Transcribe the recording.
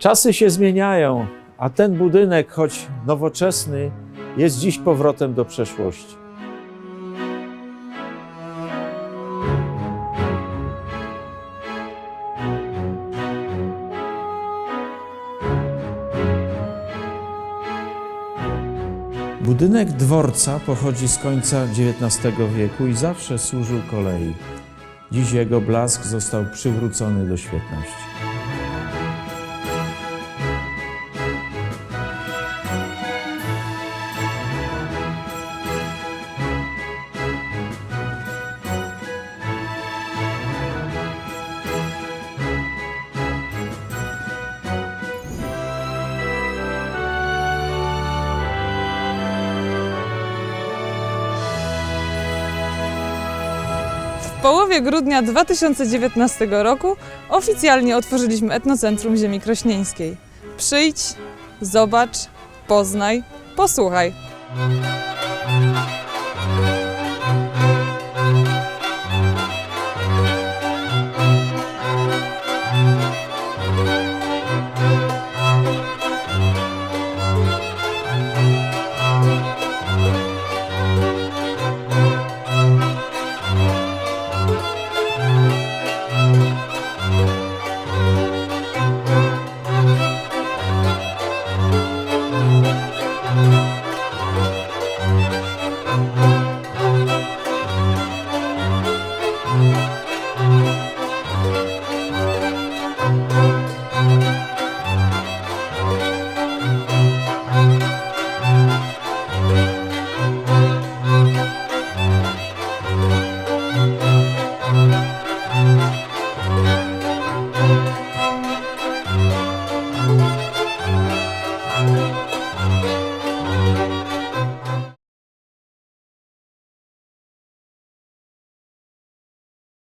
Czasy się zmieniają, a ten budynek, choć nowoczesny, jest dziś powrotem do przeszłości. Budynek dworca pochodzi z końca XIX wieku i zawsze służył kolei. Dziś jego blask został przywrócony do świetności. W połowie grudnia 2019 roku oficjalnie otworzyliśmy Etnocentrum Ziemi Krośnieńskiej. Przyjdź, zobacz, poznaj, posłuchaj.